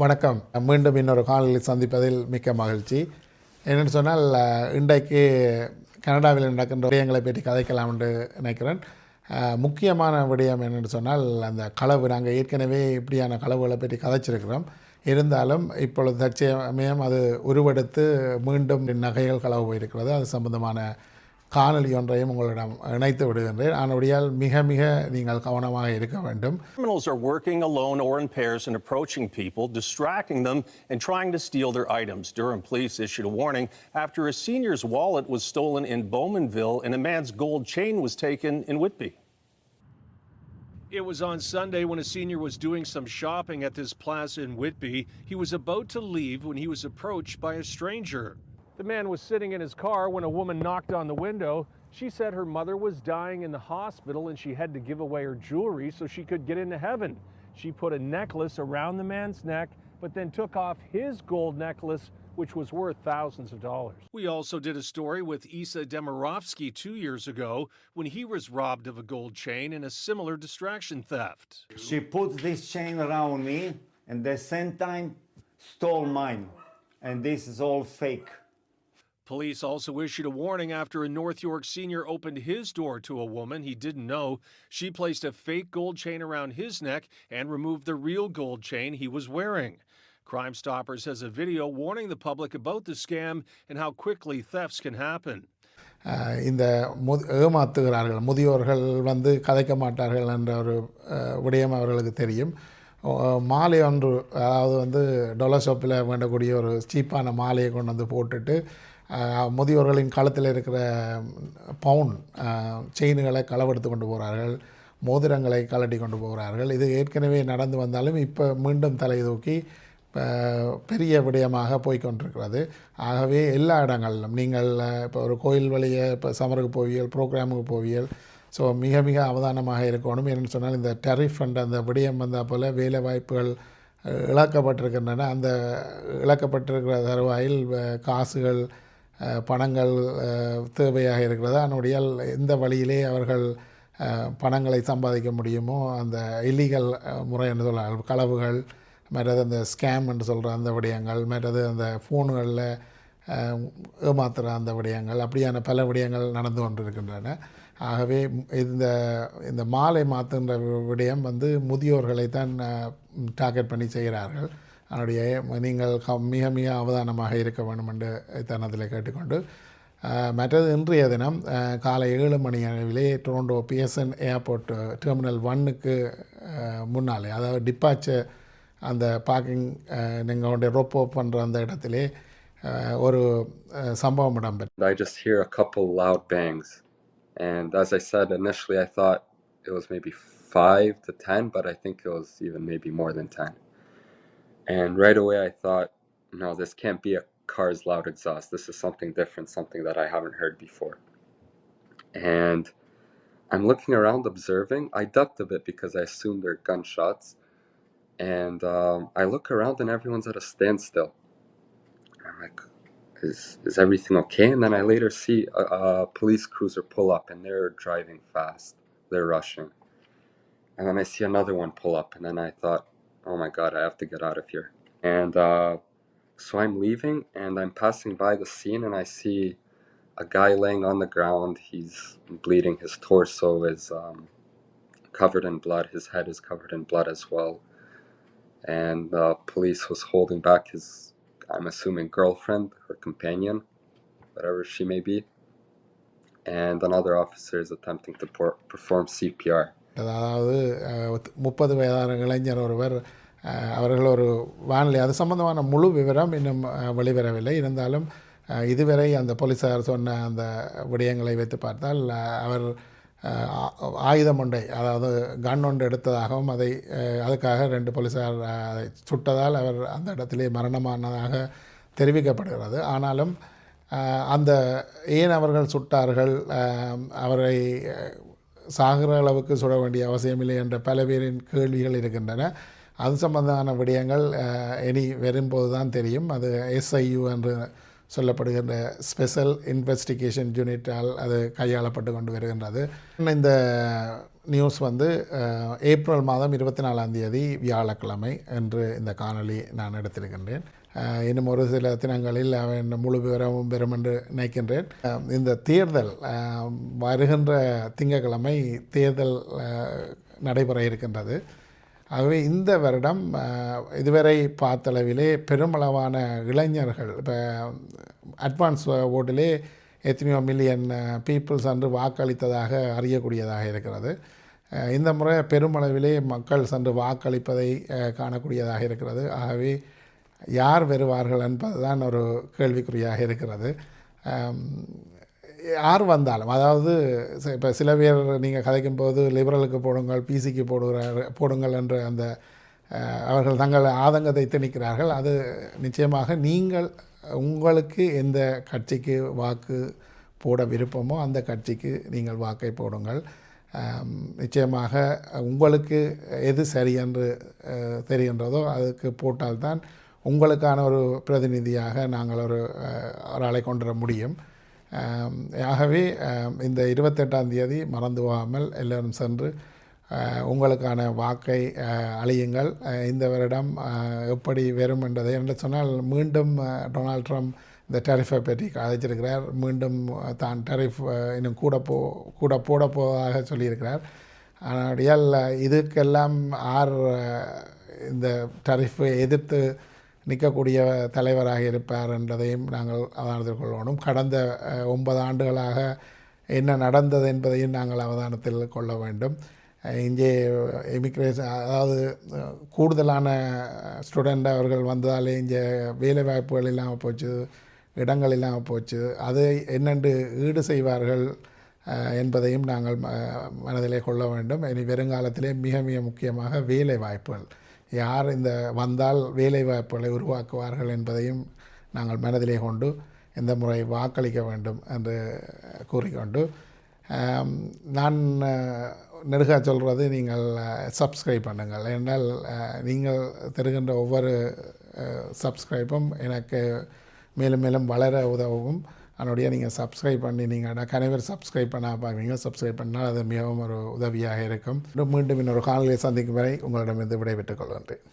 வணக்கம். மீண்டும் இன்னொரு காணொலியில் சந்திப்பதில் மிக்க மகிழ்ச்சி. என்னென்னு சொன்னால் இன்றைக்கு கனடாவில் நடக்கின்ற விடயங்களை பற்றி கதைக்கலாம் என்று நினைக்கிறேன். முக்கியமான விடயம் என்னென்னு சொன்னால் அந்த களவு. நாங்கள் ஏற்கனவே இப்படியான களவுகளை பற்றி கதைச்சிருக்கிறோம். இருந்தாலும் இப்பொழுது தற்சமயம் அது உருவெடுத்து மீண்டும் நகைகள் களவு போயிருக்கிறது. அது சம்பந்தமான காணொலி ஒன்றையும் உங்களிடம் இணைத்து விடுகின்றேன் ஆனபடியால் மிக மிக நீங்கள் கவனமாக இருக்க வேண்டும் Criminals are working alone or in pairs and approaching people, distracting them, and trying to steal their items. Durham police issued a warning after a senior's wallet was stolen in Bowmanville and a man's gold chain was taken in Whitby. It was on Sunday when a senior was doing some shopping at this plaza in Whitby. He was about to leave when he was approached by a stranger. The man was sitting in his car when a woman knocked on the window. She said her mother was dying in the hospital and she had to give away her jewelry so she could get into heaven. She put a necklace around the man's neck, but then took off his gold necklace, which was worth thousands of dollars. We also did a story with Isa Demirovsky two years ago when he was robbed of a gold chain in a similar distraction theft. She put this chain around me and the same time stole mine. And this is all fake. Police also issued a warning after a North York senior opened his door to a woman he didn't know. She placed a fake gold chain around his neck and removed the real gold chain he was wearing. Crime Stoppers has a video warning the public about the scam and how quickly thefts can happen. அஹ் இந்த முது ஏமாத்துகிறார்கள் முதியோர்கள் வந்து கதைக்க மாட்டார்கள் என்ற ஒரு அஹ், விடயம் அவர்களுக்கு தெரியும் அஹ், மாலை ஒன்று அதாவது வந்து டொலர் ஷாப்பில் வேண்டக்கூடிய ஒரு சீப்பான மாலையை கொண்டு வந்து போட்டுட்டு அஹ், முதியோர்களின் காலத்தில் இருக்கிற பவுன் செயின்களை களவெடுத்து கொண்டு போகிறார்கள் மோதிரங்களை கலட்டி கொண்டு போகிறார்கள். இது ஏற்கனவே நடந்து வந்தாலும் இப்போ மீண்டும் தலை தூக்கி பெரிய விடயமாக போய்க்கொண்டிருக்கிறது ஆகவே எல்லா இடங்களிலும் நீங்கள் இப்போ ஒரு கோயில் வழியை இப்போ சமருக்கு போவியல் ப்ரோக்ராமுக்கு போவியல் ஸோ மிக மிக அவதானமாக இருக்கணும். என்னென்னு சொன்னால் இந்த டெரிஃப் என்ற அந்த விடயம் வந்தால் போல் வேலை வாய்ப்புகள் இழக்கப்பட்டிருக்கின்றன. அந்த இழக்கப்பட்டிருக்கிற தருவாயில் காசுகள் பணங்கள் தேவையாக இருக்கிறது? அதனுடைய எந்த வழியிலே அவர்கள் பணங்களை சம்பாதிக்க முடியுமோ அந்த இல்லீகல் முறை என்று சொல்லலாம். களவுகள் மற்றது அந்த ஸ்கேம் என்று சொல்கிற அந்த விடயங்கள் மற்றது அந்த ஃபோனுகளில் ஏமாத்துகிற அந்த விடயங்கள் அப்படியான பல விடயங்கள் நடந்து கொண்டிருக்கின்றன. ஆகவே இந்த இந்த மாலை மாற்றுகின்ற விடயம் வந்து முதியோர்களை தான் டார்கெட் பண்ணி செய்கிறார்கள். அதனுடைய நீங்கள் க- மிக மிக அவதானமாக இருக்க வேண்டும் என்று தனத்தில் கேட்டுக்கொண்டு மற்றது இன்றைய தினம் காலை ஏழு மணி அளவிலே டொரண்டோ பிஎஸ்என் ஏர்போர்ட் டெர்மினல் ஒன்னுக்கு முன்னாலே அதாவது டிப்பாச்சர் அந்த பார்க்கிங் நீங்கள் ரோப்போ பண்ணுற அந்த இடத்திலே ஒரு சம்பவம் இடம்பெற்று I just hear a couple loud bangs. And as I said initially, I thought it was maybe five to 10, but I think it was even maybe more than 10. And right away, I thought, no, this can't be a car's loud exhaust. This is something different, something that I haven't heard before. And I'm looking around, observing. I ducked a bit because I assumed they're gunshots. And um, I look around, and everyone's at a standstill. I'm like, is is everything okay? And then I later see a, a police cruiser pull up, and they're driving fast. They're rushing. And then I see another one pull up, and then I thought, oh my god, I have to get out of here. And uh, so I'm leaving, and I'm passing by the scene, and I see a guy laying on the ground. He's bleeding. His torso is um, covered in blood. His head is covered in blood as well. And the police was holding back his, I'm assuming, girlfriend or companion, whatever she may be. And another officer is attempting to por- perform CPR. அதாவது முப்பது வயதான இளைஞர் ஒருவர் அவர்கள் ஒரு வானிலை அது சம்பந்தமான முழு விவரம் இன்னும் வெளிவரவில்லை. இருந்தாலும் இதுவரை அந்த போலீஸார் சொன்ன அந்த விடயங்களை வைத்து பார்த்தால் அவர் ஆயுதம் ஒன்றை அதாவது கன் ஒன்று எடுத்ததாகவும் அதை அதுக்காக ரெண்டு போலீஸார் அதை சுட்டதால் அவர் அந்த இடத்திலே மரணமானதாக தெரிவிக்கப்படுகிறது. ஆனாலும் அந்த ஏன் அவர்கள் சுட்டார்கள் அவரை சாகிற அளவுக்கு சுட வேண்டிய அவசியமில்லை என்ற பல பேரின் கேள்விகள் இருக்கின்றன. அது சம்பந்தமான விடயங்கள் இனி வரும்போது தான் தெரியும். அது எஸ்ஐயு என்று சொல்லப்படுகின்ற ஸ்பெஷல் இன்வெஸ்டிகேஷன் யூனிட்டால் அது கையாளப்பட்டு கொண்டு வருகின்றது. இந்த நியூஸ் வந்து ஏப்ரல் மாதம் இருபத்தி நாலாம் தேதி வியாழக்கிழமை என்று இந்த காணொலி நான் எடுத்திருக்கின்றேன். இன்னும் ஒரு சில தினங்களில் அவன் முழு விவரமும் பெறும் என்று நினைக்கின்றேன். இந்த தேர்தல் வருகின்ற திங்கட்கிழமை தேர்தல் நடைபெற இருக்கின்றது. ஆகவே இந்த வருடம் இதுவரை பார்த்தளவிலே பெருமளவான இளைஞர்கள் இப்போ அட்வான்ஸ் ஓட்டிலே எத்தனையோ மில்லியன் பீப்புள்ஸ் அன்று வாக்களித்ததாக அறியக்கூடியதாக இருக்கிறது. இந்த முறை பெருமளவிலே மக்கள் சென்று வாக்களிப்பதை காணக்கூடியதாக இருக்கிறது. ஆகவே யார் வருவார்கள் என்பதுதான் ஒரு கேள்விக்குறியாக இருக்கிறது. யார் வந்தாலும் அதாவது இப்போ சில பேர் நீங்கள் கதைக்கும் போது லிபரலுக்கு போடுங்கள் பிசிக்கு போடுகிறார் போடுங்கள் என்று அந்த அவர்கள் தங்கள் ஆதங்கத்தை திணிக்கிறார்கள். அது நிச்சயமாக நீங்கள் உங்களுக்கு எந்த கட்சிக்கு வாக்கு போட விருப்பமோ அந்த கட்சிக்கு நீங்கள் வாக்கை போடுங்கள். நிச்சயமாக உங்களுக்கு எது சரி என்று தெரிகின்றதோ அதுக்கு போட்டால்தான் உங்களுக்கான ஒரு பிரதிநிதியாக நாங்கள் ஒரு ஒரு ஆளை கொண்டு வர முடியும். ஆகவே இந்த இருபத்தெட்டாம் தேதி மறந்து போகாமல் எல்லோரும் சென்று உங்களுக்கான வாக்கை அழியுங்கள். இந்த வருடம் எப்படி வரும் என்றதை என்று சொன்னால் மீண்டும் டொனால்ட் ட்ரம்ப் இந்த டெரிஃபை பற்றி அழைச்சிருக்கிறார். மீண்டும் தான் டெரிஃப் இன்னும் கூட போ கூட போட போவதாக சொல்லியிருக்கிறார். ஆனால் இதுக்கெல்லாம் ஆர் இந்த டெரிஃபை எதிர்த்து நிற்கக்கூடிய தலைவராக இருப்பார் என்பதையும் நாங்கள் அவதானத்தில் கொள்ளணும் கடந்த ஒன்பது ஆண்டுகளாக என்ன நடந்தது என்பதையும் நாங்கள் அவதானத்தில் கொள்ள வேண்டும். இங்கே இமிக்ரேஷன் அதாவது கூடுதலான ஸ்டூடெண்ட் அவர்கள் வந்ததாலே இங்கே வேலை வாய்ப்புகள் இல்லாமல் போச்சு இடங்கள் இல்லாமல் போச்சு. அதை என்னென்று ஈடு செய்வார்கள் என்பதையும் நாங்கள் ம- மனதிலே கொள்ள வேண்டும். இனி வருங்காலத்திலே மிக மிக முக்கியமாக வேலை வாய்ப்புகள். யார் இந்த வந்தால் வேலை வாய்ப்புகளை உருவாக்குவார்கள் என்பதையும் நாங்கள் மனதிலே கொண்டு இந்த முறை வாக்களிக்க வேண்டும் என்று கூறிக்கொண்டு நான் நெடுக சொல்கிறது நீங்கள் சப்ஸ்கிரைப் பண்ணுங்கள். ஏனால் நீங்கள் தருகின்ற ஒவ்வொரு சப்ஸ்கிரைப்பும் எனக்கு மேலும் மேலும் வளர உதவும். அதனுடைய நீங்கள் சப்ஸ்கிரைப் பண்ணி நீங்கள் கனைவர் சப்ஸ்கிரைப் பண்ண பார்க்குறீங்க சப்ஸ்கிரைப் பண்ணால் அது மிகவும் ஒரு உதவியாக இருக்கும். மீண்டும் இன்னொரு காலநிலை சந்திக்கும் வரை உங்களிடமிருந்து விடைபெற்றுக் கொள்கின்றேன்.